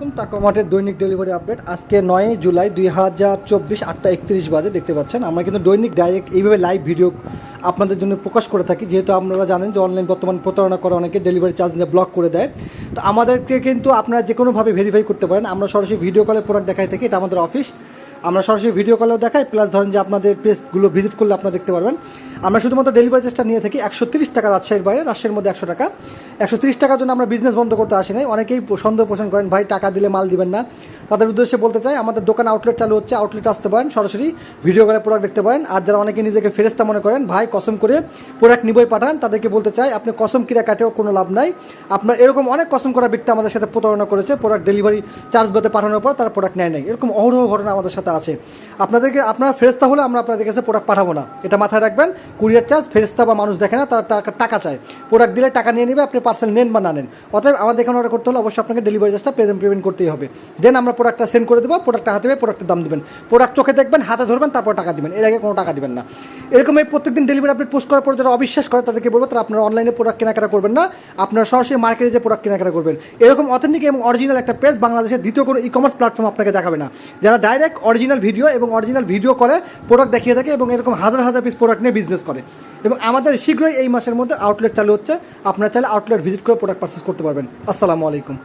তাকমাটের দৈনিক delivery update. আজকে নয় জুলাই দুই হাজার চব্বিশ আটটা একত্রিশ বাজে, দেখতে পাচ্ছেন। আমরা কিন্তু দৈনিক ডাইরেক্ট এইভাবে লাইভ ভিডিও আপনাদের জন্য প্রকাশ করে থাকি। যেহেতু আপনারা জানেন যে অনলাইন বর্তমান প্রতারণা করে অনেকে ডেলিভারি চার্জ নিয়ে ব্লক করে দেয়। তো আমাদেরকে কিন্তু আপনারা যে কোনোভাবে ভেরিফাই করতে পারেন। আমরা সরাসরি ভিডিও কলে প্রোডাক্ট দেখাই থাকি। এটা আমাদের অফিস আমরা সরাসরি ভিডিও কলেও দেখাই প্লাস ধরেন যে আপনাদের পেজগুলো ভিজিট করলে আপনারা দেখতে পারবেন। আমরা শুধুমাত্র ডেলিভারি চার্জটা নিয়ে থাকি একশো তিরিশ টাকা রাজশাহীর বাইরে, রাজশাহীর মধ্যে একশো টাকা। একশো তিরিশ টাকার জন্য আমরা বিজনেস বন্ধ করতে আসি নাই। অনেকেই সন্দেহ পোষণ করেন, ভাই, টাকা দিলে মাল দিবেন না। তাদের উদ্দেশ্যে বলতে চাই, আমাদের দোকান আউটলেট চালু হচ্ছে আউটলেট আসতে পারেন, সরাসরি ভিডিও কলে প্রোডাক্ট দেখতে পারেন। আর যারা অনেকে নিজেকে ফেরেস্তা মনে করেন, ভাই, কসম করে প্রোডাক্ট নিবই পাঠান। তাদেরকে বলতে চাই, আপনি কসম কিরা কাটেও কোনো লাভ নাই। আপনার এরকম অনেক কসম করা ব্যক্তি আমাদের সাথে প্রতারণা করেছে প্রোডাক্ট ডেলিভারি চার্জ বেতে পাঠানোর পর তারা প্রোডাক্ট নেয় নাই। এরকম অহরহ ঘটনা আমাদের সাথে আছে। আপনাদেরকে, আপনারা ফেরেস্তা হলে আমরা আপনাদের কাছে প্রোডাক্ট পাঠাবো না। এটা মাথায় রাখবেন কুরিয়ার চার্জ ফেরেস্তা বা মানুষ দেখে না, তারা টাকা চায়। প্রোডাক্ট দিলে টাকা নিয়ে নেবে, আপনি পার্সেল নেন বা না নেন। অতএব আমাদের এখানে অর্ডার করতে হলে অবশ্যই আপনাকে ডেলিভারি চার্জটা পেমেন্ট পেমেন্ট করতেই হবে। দেন আমরা প্রোডাক্টটা সেন্ড করে দেবো প্রোডাক্টটা হাতে পেয়ে প্রোডাক্টের দাম দেবেন। প্রোডাক্ট চোখে দেখবেন, হাতে ধরবেন, তারপর টাকা দিবেন। এর আগে কোনো টাকা দিবেন না। এরকম এই প্রত্যেকদিন ডেলিভারি আপডেট পোস্ট করার পর যারা অবিশ্বাস করে, তাদেরকে বলব, তারা আপনারা অনলাইনে প্রোডাক্ট কেনাকাটা করবেন না। আপনারা সরাসরি মার্কেটে যে প্রোডাক্ট কেনাকাটা করবেন। এরকম অথেন্টিক এবং অরিজিনাল একটা পেজ বাংলাদেশের দ্বিতীয় কোনো ই কমার্স প্ল্যাটফর্ম আপনাকে দেখাবে না। যারা ডাইরেক্ট অরিজিনাল ভিডিও এবং অরিজিনাল ভিডিও করে প্রোডাক্ট দেখিয়ে থাকে এবং এরকম হাজার হাজার পিস প্রোডাক্ট নিয়ে বিজনেস করে। এবং আমাদের শীঘ্রই এই মাসের মধ্যে আউটলেট চালু হচ্ছে। আপনারা চাইলে আউটলেট ভিজিট করে প্রোডাক্ট পারচেস করতে পারবেন। আসসালামু আলাইকুম।